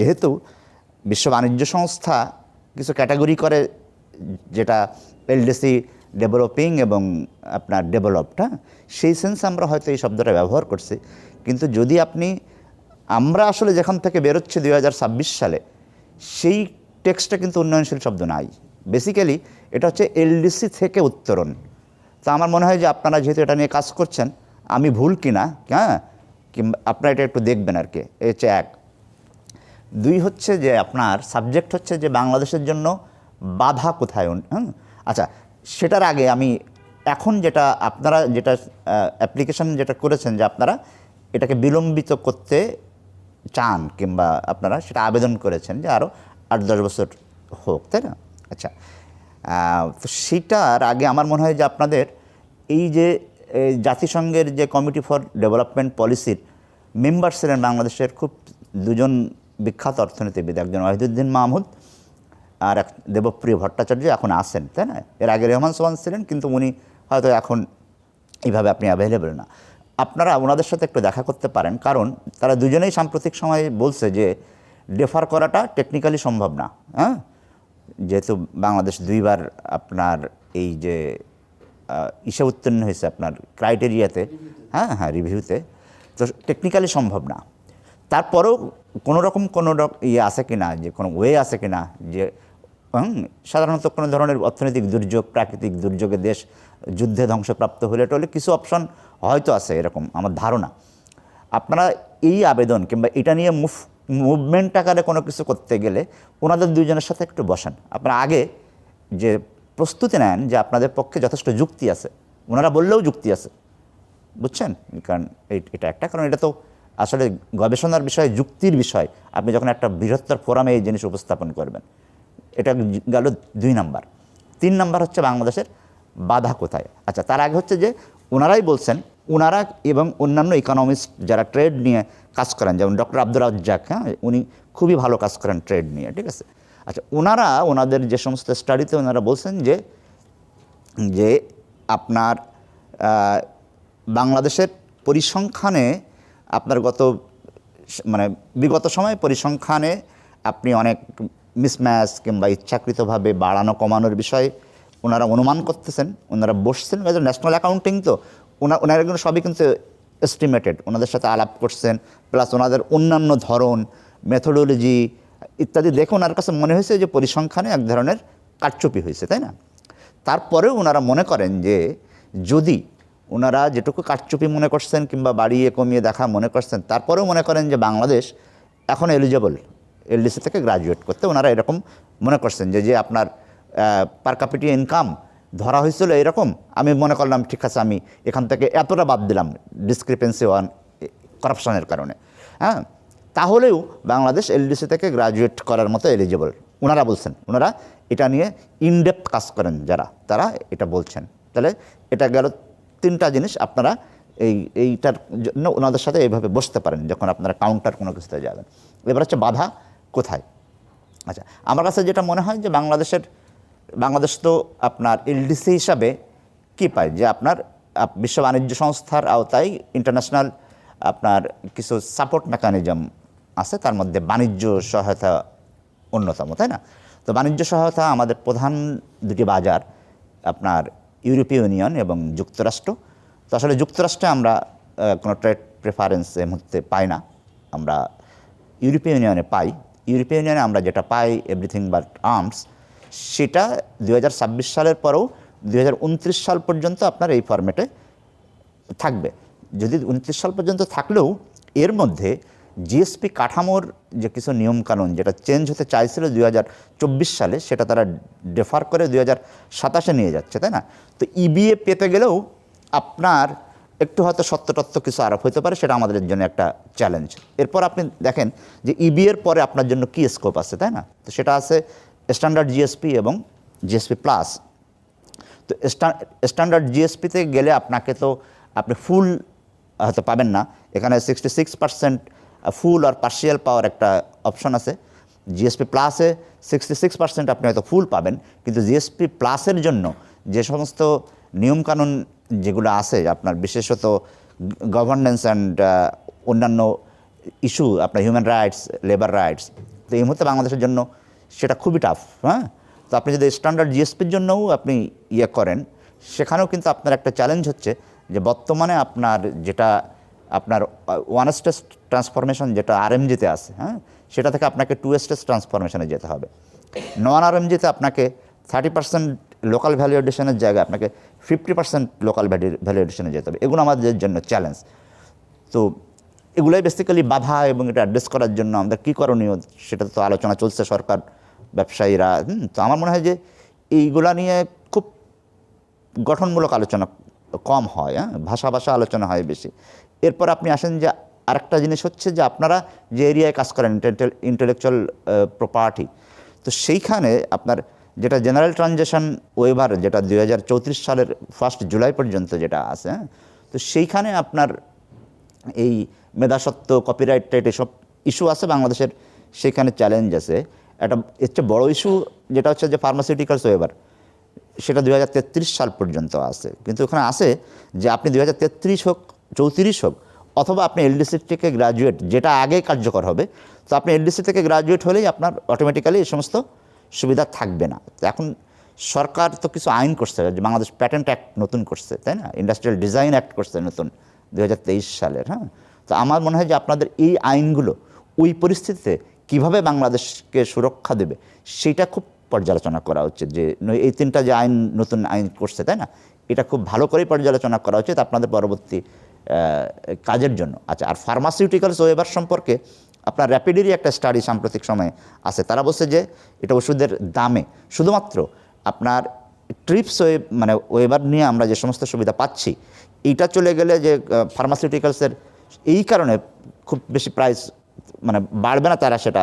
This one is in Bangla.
যেহেতু বিশ্ব বাণিজ্য সংস্থা কিছু ক্যাটাগরি করে, যেটা এলডিসি ডেভেলপিং এবং আপনার ডেভেলপড হ্যাঁ? সেই সেন্সে আমরা হয়তো এই শব্দটা ব্যবহার করছি। কিন্তু যদি আপনি, আমরা আসলে যেখান থেকে বেরোচ্ছি দু হাজার ছাব্বিশ সালে, সেই টেক্সটটা কিন্তু উন্নয়নশীল শব্দ নাই। বেসিক্যালি এটা হচ্ছে এলডিসি থেকে উত্তরণ। তা আমার মনে হয় যে আপনারা যেহেতু এটা নিয়ে কাজ করছেন, আমি ভুল কিনা হ্যাঁ? কিংবা আপনারা এটা একটু দেখবেন আর কি। এই হচ্ছে এক। দুই হচ্ছে যে আপনার সাবজেক্ট হচ্ছে যে বাংলাদেশের জন্য বাধা কোথায়? হ্যাঁ আচ্ছা সেটার আগে আমি এখন যেটা আপনারা যেটা অ্যাপ্লিকেশন যেটা করেছেন যে আপনারা এটাকে বিলম্বিত করতে চান কিংবা আপনারা সেটা আবেদন করেছেন যে আরও আট দশ বছর হোক, তাই না? আচ্ছা তো সেটার আগে আমার মনে হয় যে আপনাদের এই যে জাতিসংঘের যে কমিটি ফর ডেভেলপমেন্ট পলিসির মেম্বার ছিলেন বাংলাদেশের খুব দুজন বিখ্যাত অর্থনীতিবিদ একজন ওয়াহিদুদ্দিন মাহমুদ আর এক দেবপ্রিয় ভট্টাচার্য এখন আসেন তাই না? এর আগে রেহমান সোহান ছিলেন, কিন্তু উনি হয়তো এখন এইভাবে আপনি অ্যাভেলেবেল না। আপনারা ওনাদের সাথে একটু দেখা করতে পারেন, কারণ তারা দুজনেই সাম্প্রতিক সময়ে বলছে যে ডেফার করাটা টেকনিক্যালি সম্ভব না হ্যাঁ? যেহেতু বাংলাদেশ দুইবার আপনার এই যে ইসে উত্তীর্ণ হয়েছে আপনার ক্রাইটেরিয়াতে হ্যাঁ হ্যাঁ রিভিউতে তো টেকনিক্যালি সম্ভব না। তারপরেও কোনো রকম কোনো ইয়ে আছে কি না যে কোনো ওয়ে আছে কি না যে সাধারণত কোনো ধরনের অর্থনৈতিক দুর্যোগ, প্রাকৃতিক দুর্যোগে দেশ যুদ্ধে ধ্বংসপ্রাপ্ত হলে টলে কিছু অপশন হয়তো আছে এরকম আমার ধারণা। আপনারা এই আবেদন কিংবা এটা নিয়ে মুভ মুভমেন্ট আকারে কোনো কিছু করতে গেলে ওনাদের দুইজনের সাথে একটু বসেন। আপনারা আগে যে প্রস্তুতি নেন যে আপনাদের পক্ষে যথেষ্ট যুক্তি আছে। ওনারা বললেও যুক্তি আছে। বুঝছেন? কারণ এটা একটা, কারণ এটা তো আসলে গবেষণার বিষয়, যুক্তির বিষয়, আপনি যখন একটা বৃহত্তর ফোরামে এই জিনিস উপস্থাপন করবেন, এটা গেল দুই নাম্বার। তিন নাম্বার হচ্ছে বাংলাদেশের বাধা কোথায়? আচ্ছা তার আগে হচ্ছে যে ওনারাই বলছেন ওনারা এবং অন্যান্য ইকোনমিস্ট যারা ট্রেড নিয়ে কাজ করেন, যেমন ডক্টর আব্দুর রাজ্জাক হ্যাঁ উনি খুবই ভালো কাজ করেন ট্রেড নিয়ে, ঠিক আছে? আচ্ছা ওনারা ওনাদের যে সমস্ত স্টাডিতে ওনারা বলছেন যে যে আপনার বাংলাদেশের পরিসংখ্যানে আপনার গত মানে বিগত সময়ে পরিসংখ্যানে আপনি অনেক মিসম্যাচ কিংবা ইচ্ছাকৃতভাবে বাড়ানো, কমানোর বিষয়ে ওনারা অনুমান করতেছেন, ওনারা বসছেন ন্যাশনাল অ্যাকাউন্টিং তো ওনার ওনারা কিন্তু সবই কিন্তু এস্টিমেটেড ওনাদের সাথে আলাপ করছেন প্লাস ওনাদের অন্যান্য ধরন মেথোডোলজি ইত্যাদি দেখে ওনার কাছে মনে হয়েছে যে পরিসংখ্যানে এক ধরনের কারচুপি হয়েছে, তাই না? তারপরেও ওনারা মনে করেন যে যদি ওনারা যেটুকু কারচুপি মনে করছেন কিংবা বাড়িয়ে কমিয়ে দেখা মনে করছেন, তারপরেও মনে করেন যে বাংলাদেশ এখন এলিজেবল এলডিসি থেকে গ্রাজুয়েট করতে ওনারা এরকম মনে করছেন যে যে আপনার পার ক্যাপিটি ইনকাম ধরা হয়েছিল এরকম, আমি মনে করলাম ঠিক আছে, আমি এখান থেকে এতটা বাদ দিলাম ডিসক্রিপেন্সি ওয়ান করাপশনের কারণে। হ্যাঁ তাহলেও বাংলাদেশ এলডিসি থেকে গ্রাজুয়েট করার মতো এলিজিবল ওনারা বলছেন, ওনারা এটা নিয়ে ইনডেপথ কাজ করেন যারা, তারা এটা বলছেন। তাহলে এটা গেল তিনটা জিনিস আপনারা এই, এইটার জন্য ওনাদের সাথে এইভাবে বসতে পারেন যখন আপনারা কাউন্টার কোনো কিছুতে যাবেন। এবার হচ্ছে বাধা কোথায়? আচ্ছা আমার কাছে যেটা মনে হয় যে বাংলাদেশের, বাংলাদেশ তো আপনার এলডিসি হিসাবে কি পায়? যে আপনার বিশ্ব বাণিজ্য সংস্থার আওতায় ইন্টারন্যাশনাল আপনার কিছু সাপোর্ট মেকানিজম আছে, তার মধ্যে বাণিজ্য সহায়তা অন্যতম, তাই না? তো বাণিজ্য সহায়তা আমাদের প্রধান দুটি বাজার আপনার ইউরোপীয় ইউনিয়ন এবং যুক্তরাষ্ট্র। তো আসলে যুক্তরাষ্ট্রে আমরা কোনো ট্রেড প্রেফারেন্স এই মুহূর্তে পাই না। আমরা ইউরোপীয় ইউনিয়নে পাই। ইউরোপীয় ইউনিয়নে আমরা যেটা পাই এভরিথিং বাট আর্মস সেটা দু হাজার ছাব্বিশ সালের পরেও দু হাজার উনত্রিশ সাল পর্যন্ত আপনার এই ফরম্যাটে থাকবে। যদি উনত্রিশ সাল পর্যন্ত থাকলেও, এর মধ্যে জিএসপি কাঠামোর যে কিছু নিয়মকানুন যেটা চেঞ্জ হতে চাইছিল দুই হাজার চব্বিশ সালে, সেটা তারা ডেফার করে দুই হাজার সাতাশে নিয়ে যাচ্ছে, তাই না? তো ইবিএ পেতে গেলেও আপনার একটু হয়তো সত্যতত্ত্ব কিছু আরোপ হতে পারে, সেটা আমাদের জন্য একটা চ্যালেঞ্জ এরপর আপনি দেখেন যে ইবিএর পরে আপনার জন্য কী স্কোপ আছে, তাই না? তো সেটা আছে স্ট্যান্ডার্ড জিএসপি এবং জিএসপি প্লাস তো স্ট্যান্ডার্ড জিএসপিতে গেলে আপনাকে তো আপনি ফুল হয়তো পাবেন না। এখানে সিক্সটি সিক্স পার্সেন্ট ফুল আর পার্শিয়াল পাওয়ার একটা অপশন আছে। জিএসপি প্লাসে সিক্সটি সিক্স পার্সেন্ট আপনি হয়তো ফুল পাবেন, কিন্তু জিএসপি প্লাসের জন্য যে সমস্ত নিয়মকানুন যেগুলো আছে, আপনার বিশেষত গভর্নেন্স অ্যান্ড অন্যান্য ইস্যু আপনার হিউম্যান রাইটস লেবার রাইটস তো এই মুহূর্তে বাংলাদেশের জন্য সেটা খুবই টাফ হ্যাঁ? তো আপনি যদি স্ট্যান্ডার্ড জিএসপির জন্যও আপনি ইয়ে করেন, সেখানেও কিন্তু আপনার একটা চ্যালেঞ্জ হচ্ছে যে বর্তমানে আপনার যেটা আপনার ওয়ান স্টেজ ট্রান্সফরমেশন যেটা আরএমজিতে আছে হ্যাঁ? সেটা থেকে আপনাকে টু স্টেজ ট্রান্সফরমেশনে যেতে হবে। নন আরএমজিতে আপনাকে থার্টি পার্সেন্ট লোকাল ভ্যালু এডিশনের জায়গায় আপনাকে ফিফটি পার্সেন্ট লোকাল ভ্যালু এডিশনে যেতে হবে। এগুলো আমাদের জন্য চ্যালেঞ্জ তো এগুলোই বেসিক্যালি বাধা এবং এটা অ্যাড্রেস করার জন্য আমাদের কী করণীয় সেটা তো আলোচনা চলছে সরকার, ব্যবসায়ীরা তো আমার মনে হয় যে এইগুলা নিয়ে খুব গঠনমূলক আলোচনা কম হয় হ্যাঁ? ভাষা ভাষা আলোচনা হয় বেশি। এরপর আপনি আসেন যে আরেকটা জিনিস হচ্ছে যে আপনারা যে এরিয়ায় কাজ করেন ইন্টেলেকচুয়াল প্রপার্টি তো সেইখানে আপনার যেটা জেনারেল ট্রানজ্যাকশন ওয়েভার যেটা দুই হাজার চৌত্রিশ সালের ফার্স্ট জুলাই পর্যন্ত যেটা আছে হ্যাঁ তো সেইখানে আপনার এই মেধাসত্ব কপিরাইট টাইট এসব ইস্যু আছে বাংলাদেশের সেখানে চ্যালেঞ্জ আছে। একটা এর চেয়ে বড় ইস্যু যেটা হচ্ছে যে ফার্মাসিউটিক্যালস ওয়েভার সেটা দু হাজার তেত্রিশ সাল পর্যন্ত আছে। কিন্তু ওখানে আছে যে আপনি দুই হোক চৌত্রিশ হোক, অথবা আপনি এলডিসি থেকে গ্রাজুয়েট যেটা আগে কার্যকর হবে, তো আপনি এলডিসি থেকে গ্রাজুয়েট হলেই আপনার অটোমেটিক্যালি এই সমস্ত সুবিধা থাকবে না। এখন সরকার তো কিছু আইন করছে, যে বাংলাদেশ প্যাটেন্ট অ্যাক্ট নতুন করছে, তাই না? ইন্ডাস্ট্রিয়াল ডিজাইন অ্যাক্ট করছে নতুন দু হাজার তেইশ সালের হ্যাঁ? তো আমার মনে হয় যে আপনাদের এই আইনগুলো ওই পরিস্থিতিতে কীভাবে বাংলাদেশকে সুরক্ষা দেবে, সেটা খুব পর্যালোচনা করা উচিত, যে এই তিনটা যে আইন, নতুন আইন করছে, তাই না? এটা খুব ভালো করেই পর্যালোচনা করা উচিত, আপনাদের পরবর্তী কাজের জন্য। আচ্ছা আর ফার্মাসিউটিক্যালস ওয়েবার সম্পর্কে আপনার র্যাপিডেরই একটা স্টাডি সাম্প্রতিক সময়ে আছে। তারা বলছে যে এটা ওষুধের দামে শুধুমাত্র আপনার ট্রিপস ওয়ে মানে ওয়েবার নিয়ে আমরা যে সমস্ত সুবিধা পাচ্ছি, এইটা চলে গেলে যে ফার্মাসিউটিক্যালসের এই কারণে খুব বেশি প্রাইস মানে বাড়বে না তারা সেটা